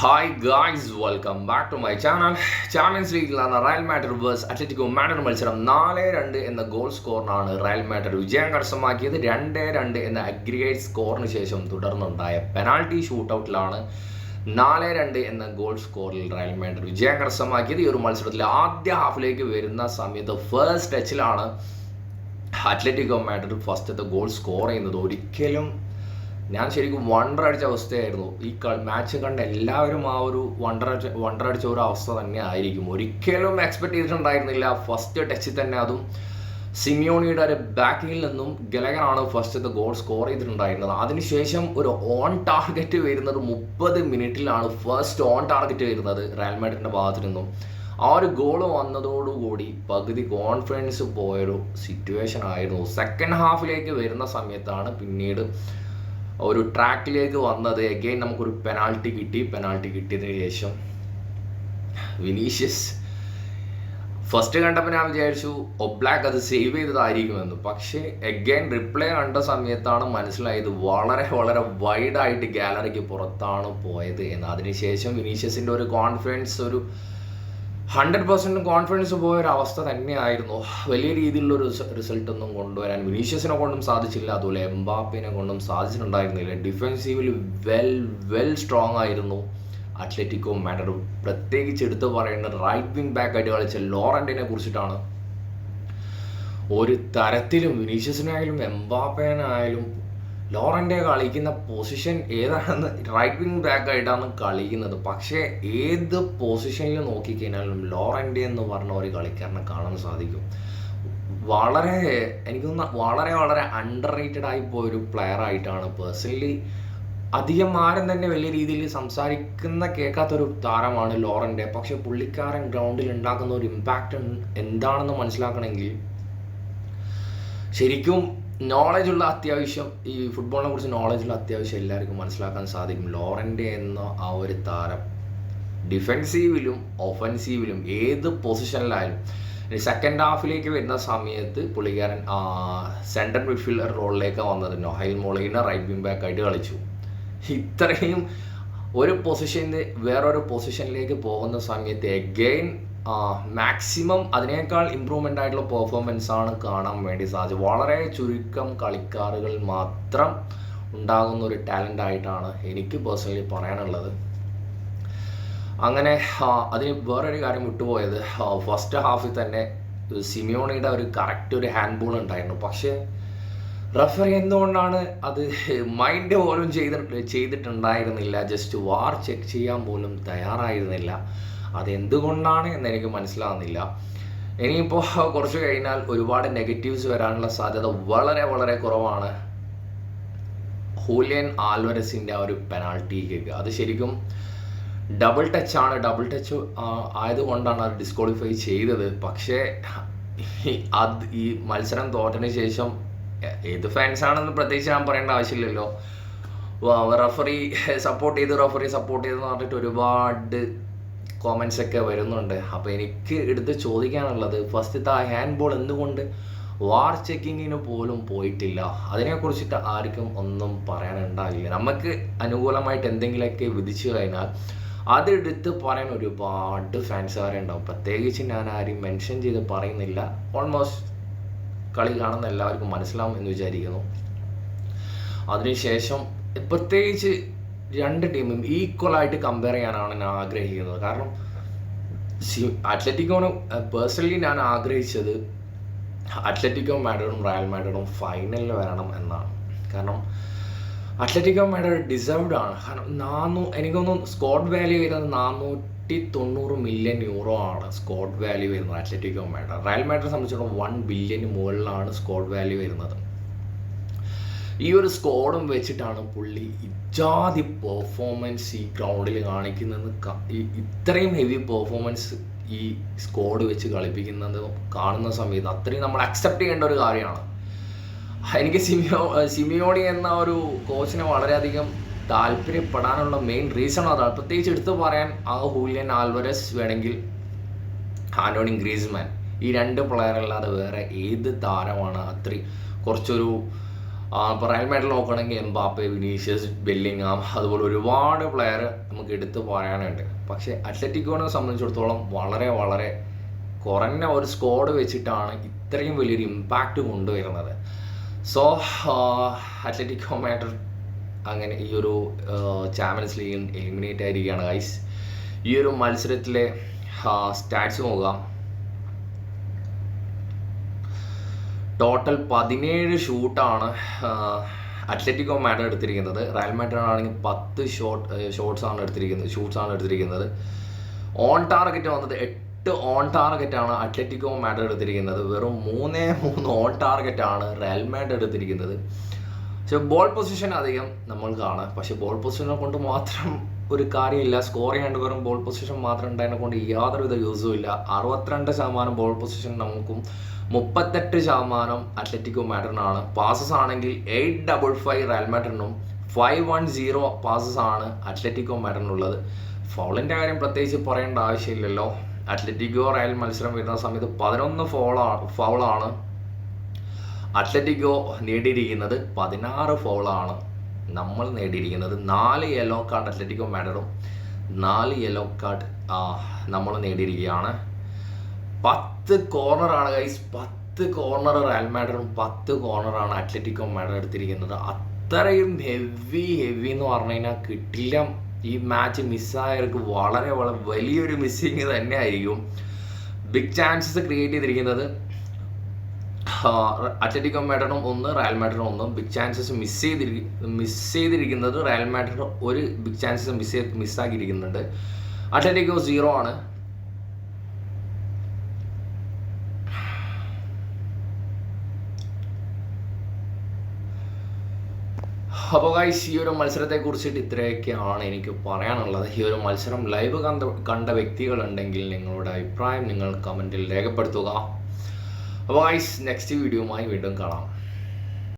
Hi guys welcome back to my channel champions ലീഗിൽ നടന്ന Real Madrid versus Atletico Madrid മത്സരം. നാല് രണ്ട് എന്ന ഗോൾ സ്കോറിനാണ് റയൽ മാഡ്രിഡ് വിജയം കരസ്ഥമാക്കിയത്. രണ്ട് രണ്ട് എന്ന അഗ്രിഗേറ്റ് സ്കോറിന് ശേഷം തുടർന്നുണ്ടായ പെനാൾട്ടി ഷൂട്ടൗട്ടിലാണ് നാല് രണ്ട് എന്ന ഗോൾ സ്കോറിൽ റയൽ മാഡ്രിഡ് വിജയം കരസ്ഥമാക്കിയത്. ഈ ഒരു മത്സരത്തിൽ ആദ്യ ഹാഫിലേക്ക് വരുന്ന സമയത്ത് ഫസ്റ്റ് ടച്ചിലാണ് അത്ലറ്റിക്കോ മാഡ്രിഡ് ഫസ്റ്റത്തെ ഗോൾ സ്കോർ ചെയ്യുന്നത്. ഒരിക്കലും ഞാൻ ശരിക്കും വണ്ടർ അടിച്ച അവസ്ഥയായിരുന്നു. ഈ മാച്ച് കണ്ട എല്ലാവരും ആ ഒരു വണ്ടർ അടിച്ച വണ്ടർ അടിച്ച ഒരു അവസ്ഥ തന്നെ ആയിരിക്കും. ഒരിക്കലും എക്സ്പെക്ട് ചെയ്തിട്ടുണ്ടായിരുന്നില്ല. ഫസ്റ്റ് ടച്ചിൽ തന്നെ അതും സിമിയോണിയുടെ ഒരു ബാക്കിൽ നിന്നും ഗലകനാണ് ഫസ്റ്റ് ഗോൾ സ്കോർ ചെയ്തിട്ടുണ്ടായിരുന്നത്. അതിനുശേഷം ഒരു ഓൺ ടാർഗറ്റ് വരുന്നത് മുപ്പത് മിനിറ്റിലാണ് ഫസ്റ്റ് ഓൺ ടാർഗറ്റ് വരുന്നത് റയൽ ഭാഗത്തു നിന്നും. ആ ഒരു ഗോൾ വന്നതോടുകൂടി പകുതി കോൺഫിഡൻസ് പോയൊരു സിറ്റുവേഷൻ ആയിരുന്നു. സെക്കൻഡ് ഹാഫിലേക്ക് വരുന്ന സമയത്താണ് പിന്നീട് ഒരു ട്രാക്കിലേക്ക് വന്നത്. എഗെയിൻ നമുക്കൊരു പെനാൾട്ടി കിട്ടി. പെനാൾട്ടി കിട്ടിയതിന് ശേഷം വിനീഷ്യസ് ഫസ്റ്റ് കണ്ടപ്പോൾ ഞാൻ വിചാരിച്ചു ഒബ്ലാക്ക് അത് സേവ് ചെയ്തതായിരിക്കുമെന്ന്. പക്ഷേ എഗെയിൻ റിപ്ലൈ കണ്ട സമയത്താണ് മനസ്സിലായത് വളരെ വളരെ വൈഡായിട്ട് ഗാലറിക്ക് പുറത്താണ് പോയത് എന്ന്. അതിനുശേഷം വിനീഷ്യസിന്റെ ഒരു കോൺഫിഡൻസ് ഒരു ഹൺഡ്രഡ് പെർസെന്റ് കോൺഫിഡൻസ് പോയ ഒരു അവസ്ഥ തന്നെയായിരുന്നു. വലിയ രീതിയിലുള്ള ഒരു റിസൾട്ട് ഒന്നും കൊണ്ടുവരാൻ വിനീഷ്യസിനെ കൊണ്ടും സാധിച്ചില്ല. അതുപോലെ എംബാപ്പിനെ കൊണ്ടും സാധിച്ചിട്ടുണ്ടായിരുന്നില്ല. ഡിഫെൻസീവിൽ വെൽ വെൽ സ്ട്രോങ് ആയിരുന്നു. അത്ലറ്റിക്കോ മാഡറും പ്രത്യേകിച്ച് എടുത്തു പറയേണ്ട റൈറ്റ് വിങ് ബാക്ക് ആയിട്ട് കളിച്ച ലോറന്റിനെ കുറിച്ചിട്ടാണ്. ഒരു തരത്തിലും വിനീഷ്യസിനായാലും എംബാപ്പേനായാലും ലോറന്റെ കളിക്കുന്ന പൊസിഷൻ ഏതാണെന്ന് റൈറ്റ് വിങ് ബാക്ക് ആയിട്ടാണ് കളിക്കുന്നത്. പക്ഷേ ഏത് പൊസിഷനിൽ നോക്കിക്കഴിഞ്ഞാലും ലോറന്റെ എന്ന് പറഞ്ഞ ഒരു കളിക്കാരനെ കാണാൻ സാധിക്കും. വളരെ എനിക്ക് തോന്നുന്നു വളരെ വളരെ അണ്ടർ റേറ്റഡ് ആയി പോയൊരു പ്ലെയർ ആയിട്ടാണ് പേഴ്സണലി അധികം ആരും തന്നെ വലിയ രീതിയിൽ സംസാരിക്കുന്ന കേൾക്കാത്തൊരു താരമാണ് ലോറന്റെ. പക്ഷെ പുള്ളിക്കാരൻ ഗ്രൗണ്ടിൽ ഉണ്ടാക്കുന്ന ഒരു ഇമ്പാക്റ്റ് എന്താണെന്ന് മനസ്സിലാക്കണമെങ്കിൽ ശരിക്കും നോളജ് ഉള്ള അത്യാവശ്യം ഈ ഫുട്ബോളിനെ കുറിച്ച് നോളജ് ഉള്ള അത്യാവശ്യം എല്ലാവർക്കും മനസ്സിലാക്കാൻ സാധിക്കും. ലോറന്റെ എന്ന ആ ഒരു താരം ഡിഫെൻസീവിലും ഒഫൻസീവിലും ഏത് പൊസിഷനിലായാലും സെക്കൻഡ് ഹാഫിലേക്ക് വരുന്ന സമയത്ത് പുള്ളിക്കാരൻ സെൻട്രൽ മിഡ്ഫീൽഡർ റോളിലേക്ക് വന്നത് Nahuel Molina right wing back ആയിട്ട് കളിച്ചു. ഇത്രയും ഒരു പൊസിഷനിൽ വേറൊരു പൊസിഷനിലേക്ക് പോകുന്ന സമയത്ത് എഗെയിൻ മാക്സിമം അതിനേക്കാൾ ഇമ്പ്രൂവ്മെന്റ് ആയിട്ടുള്ള പെർഫോമൻസ് ആണ് കാണാൻ വേണ്ടി സാധിച്ചത്. വളരെ ചുരുക്കം കളിക്കാറുകൾ മാത്രം ഉണ്ടാകുന്ന ഒരു ടാലന്റ് ആയിട്ടാണ് എനിക്ക് പേഴ്സണലി പറയാനുള്ളത്. അങ്ങനെ അതിന് വേറൊരു കാര്യം വിട്ടുപോയത്. ഫസ്റ്റ് ഹാഫിൽ തന്നെ സിമിയോണിയുടെ ഒരു കറക്റ്റ് ഒരു ഹാൻഡ് ബോൾ ഉണ്ടായിരുന്നു. പക്ഷേ റഫറി എന്തുകൊണ്ടാണ് അത് മൈൻഡ് പോലും ചെയ്തിട്ട് ചെയ്തിട്ടുണ്ടായിരുന്നില്ല? ജസ്റ്റ് വാർ ചെക്ക് ചെയ്യാൻ പോലും തയ്യാറായിരുന്നില്ല. അതെന്തുകൊണ്ടാണ് എന്ന് എനിക്ക് മനസ്സിലാകുന്നില്ല ഇനിയിപ്പോൾ കുറച്ച് കഴിഞ്ഞാൽ ഒരുപാട് നെഗറ്റീവ്സ് വരാനുള്ള സാധ്യത വളരെ വളരെ കുറവാണ്. ഹൂലിയൻ ആൽവരസിന്റെ ആ ഒരു പെനാൾട്ടി കിക്ക് അത് ശരിക്കും ഡബിൾ ടച്ച് ആണ്. ഡബിൾ ടച്ച് ആയതുകൊണ്ടാണ് അത് ഡിസ്ക്വാളിഫൈ ചെയ്തത്. പക്ഷേ അത് ഈ മത്സരം തോറ്റതിന് ശേഷം ഏത് ഫാൻസാണെന്ന് പ്രത്യേകിച്ച് ഞാൻ പറയേണ്ട ആവശ്യമില്ലല്ലോ. റഫറി സപ്പോർട്ട് ചെയ്ത് റഫറി സപ്പോർട്ട് ചെയ്തെന്ന് പറഞ്ഞിട്ട് ഒരുപാട് കോമൻസ് ഒക്കെ വരുന്നുണ്ട്. അപ്പോൾ എനിക്ക് എടുത്ത് ചോദിക്കാനുള്ളത് ഫസ്റ്റത്തെ ആ ഹാൻഡ് ബോൾ എന്തുകൊണ്ട് വാർ ചെക്കിങ്ങിന് പോലും പോയിട്ടില്ല? അതിനെക്കുറിച്ചിട്ട് ആർക്കും ഒന്നും പറയാനുണ്ടാകില്ല. നമുക്ക് അനുകൂലമായിട്ട് എന്തെങ്കിലുമൊക്കെ വിധിച്ചു കഴിഞ്ഞാൽ അതെടുത്ത് പറയാൻ ഒരുപാട് ഫാൻസുകാരുണ്ടാവും പ്രത്യേകിച്ച് ഞാൻ ആരും മെൻഷൻ ചെയ്ത് പറയുന്നില്ല. ഓൾമോസ്റ്റ് കളി കാണുന്ന എല്ലാവർക്കും മനസ്സിലാവും എന്ന് വിചാരിക്കുന്നു. അതിനുശേഷം പ്രത്യേകിച്ച് രണ്ട് ടീമും ഈക്വലായിട്ട് കമ്പയർ ചെയ്യാനാണ് ഞാൻ ആഗ്രഹിക്കുന്നത്. കാരണം അത്ലറ്റിക്കോന് പേഴ്സണലി ഞാൻ ആഗ്രഹിച്ചത് അത്ലറ്റിക്കോ മാഡറും റയൽ മാഡറും ഫൈനലിൽ വരണം എന്നാണ്. കാരണം അത്ലറ്റിക്കോ മാഡർ ഡിസേർവ്ഡ് ആണ്. കാരണം നാനൂ എനിക്കൊന്നും സ്കോഡ് വാല്യൂ വരുന്നത് നാനൂറ്റി തൊണ്ണൂറ് മില്യൺ യൂറോ ആണ് സ്കോഡ് വാല്യൂ വരുന്നത് അത്ലറ്റിക്കോ മാഡർ റയൽ മാഡറെ സംബന്ധിച്ചിടത്തോളം വൺ ബില്യന് മുകളിലാണ് സ്കോഡ് വാല്യൂ വരുന്നത്. ഈ ഒരു സ്കോഡും വെച്ചിട്ടാണ് പുള്ളി ഇജാതി പെർഫോമൻസ് ഈ ഗ്രൗണ്ടിൽ കാണിക്കുന്നത് ഇത്രയും ഹെവി പെർഫോമൻസ് ഈ സ്കോഡ് വെച്ച് കളിപ്പിക്കുന്നത് കാണുന്ന സമയത്ത് അത്രയും നമ്മൾ അക്സെപ്റ്റ് ചെയ്യേണ്ട ഒരു കാര്യമാണ്. എനിക്ക് സിമിയോ സിമിയോണി എന്ന ഒരു കോച്ചിനെ വളരെയധികം താല്പര്യപ്പെടാനുള്ള മെയിൻ റീസൺ അതാണ്. പ്രത്യേകിച്ച് എടുത്തു പറയാൻ ആ ഹൂലിയൻ ആൽവരസ് വേണമെങ്കിൽ ആന്റോണി ഗ്രീസ്മാൻ ഈ രണ്ട് പ്ലെയർ അല്ലാതെ വേറെ ഏത് താരമാണ് അത്രയും കുറച്ചൊരു ഇപ്പോൾ റയൽ മാഡിൽ നോക്കുകയാണെങ്കിൽ എംബാപ്പെ വിനീഷ്യസ് ബെല്ലിങ്ങാം അതുപോലെ ഒരുപാട് പ്ലെയർ നമുക്ക് എടുത്തു പറയാനുണ്ട്. പക്ഷേ അത്ലറ്റിക്കോനെ സംബന്ധിച്ചിടത്തോളം വളരെ വളരെ കുറഞ്ഞ ഒരു സ്ക്വാഡ് വെച്ചിട്ടാണ് ഇത്രയും വലിയൊരു ഇമ്പാക്റ്റ് കൊണ്ടുവരുന്നത്. സോ അത്ലറ്റിക്കോ മാഡ്രിഡ് അങ്ങനെ ഈ ഒരു ചാമ്പ്യൻസ് ലീഗിൽ എലിമിനേറ്റ് ആയിരിക്കുകയാണ് ഗൈസ് ഈ ഒരു മത്സരത്തിലെ സ്റ്റാറ്റ്സ് നോക്കാം. ടോട്ടൽ പതിനേഴ് ഷൂട്ടാണ് അത്ലറ്റിക്കോ മാഡ്രിഡ് എടുത്തിരിക്കുന്നത്. റയൽ മാഡ്രിഡ് ആണെങ്കിൽ പത്ത് ഷോട്ട് ഷോട്ട്സ് ആണ് എടുത്തിരിക്കുന്നത് ഷൂട്ട്സ് ആണ് എടുത്തിരിക്കുന്നത്. ഓൺ ടാർഗറ്റ് വന്നത് എട്ട് ഓൺ ടാർഗറ്റ് ആണ് അത്ലറ്റിക്കോ മാഡ്രിഡ് എടുത്തിരിക്കുന്നത്. വെറും മൂന്നേ മൂന്ന് ഓൺ ടാർഗറ്റ് ആണ് റയൽ മാഡ്രിഡ് എടുത്തിരിക്കുന്നത്. പക്ഷെ ബോൾ പൊസിഷൻ അധികം നമ്മൾ കാണാം. പക്ഷെ ബോൾ പൊസിഷനെ കൊണ്ട് മാത്രം ഒരു കാര്യമില്ല. സ്കോർ ചെയ്യാണ്ട് വെറും ബോൾ പൊസിഷൻ മാത്രം ഉണ്ടായതിനെ കൊണ്ട് യാതൊരുവിധ യൂസും ഇല്ല. അറുപത്തിരണ്ട് ശതമാനം ബോൾ പൊസിഷൻ നമുക്കും മുപ്പത്തെട്ട് ശതമാനം അത്ലറ്റിക്കോ മാഡ്രിഡിനാണ്. പാസസ് ആണെങ്കിൽ എയ്റ്റ് ഡബിൾ ഫൈവ് റയൽ മാഡ്രിഡിനും ഫൈവ് വൺ സീറോ പാസസ് ആണ് അത്ലറ്റിക്കോ മാഡ്രിഡിനുള്ളത്. ഫൗളിന്റെ കാര്യം പ്രത്യേകിച്ച് പറയേണ്ട ആവശ്യമില്ലല്ലോ. അത്ലറ്റിക്കോ റയൽ മത്സരം വരുന്ന സമയത്ത് പതിനൊന്ന് ഫോളാണ് ഫൗളാണ് അത്ലറ്റിക്കോ നേടിയിരിക്കുന്നത്. പതിനാറ് ഫോളാണ് നമ്മൾ നേടിയിരിക്കുന്നത്. നാല് യെല്ലോ കാർഡ് അത്ലറ്റിക്കോ മാഡറും നാല് യെല്ലോ കാർഡ് നമ്മൾ നേടിയിരിക്കുകയാണ്. പത്ത് കോർണറാണ് ഗൈസ് പത്ത് കോർണർ റയൽ മാഡറും പത്ത് കോർണറാണ് അത്ലറ്റിക്കോ മാഡർ എടുത്തിരിക്കുന്നത്. അത്രയും ഹെവി ഹെവി എന്ന് പറഞ്ഞു കഴിഞ്ഞാൽ കിട്ടില്ല. ഈ മാച്ച് മിസ്സായവർക്ക് വളരെ വളരെ വലിയൊരു മിസ്സിങ് തന്നെ ആയിരിക്കും ബിഗ് ചാൻസസ് ക്രിയേറ്റ് ചെയ്തിരിക്കുന്നത് അത്ലറ്റിക്കോ മാഡ്രിഡും ഒന്ന് റയൽ മാഡ്രിഡും ഒന്ന്. ബിഗ് ചാൻസസ് മിസ് ചെയ്തിരി മിസ് ചെയ്തിരിക്കുന്നത് റയൽ മാഡ്രിഡ് ഒരു ബിഗ് ചാൻസസ് മിസ് മിസ്സാക്കിയിരിക്കുന്നുണ്ട് അത്ലറ്റിക്കോ സീറോ ആണ്. അപ്പോൾ ഗൈസ് ഈ ഒരു മത്സരത്തെ കുറിച്ചിട്ട് ഇത്രയൊക്കെയാണ് എനിക്ക് പറയാനുള്ളത്. ഈ ഒരു മത്സരം ലൈവ് കണ്ട കണ്ട വ്യക്തികളുണ്ടെങ്കിൽ നിങ്ങളുടെ അഭിപ്രായം നിങ്ങൾ കമന്റിൽ രേഖപ്പെടുത്തുക. അപ്പോൾ ഗൈസ് നെക്സ്റ്റ് വീഡിയോയുമായി വീണ്ടും കാണാം.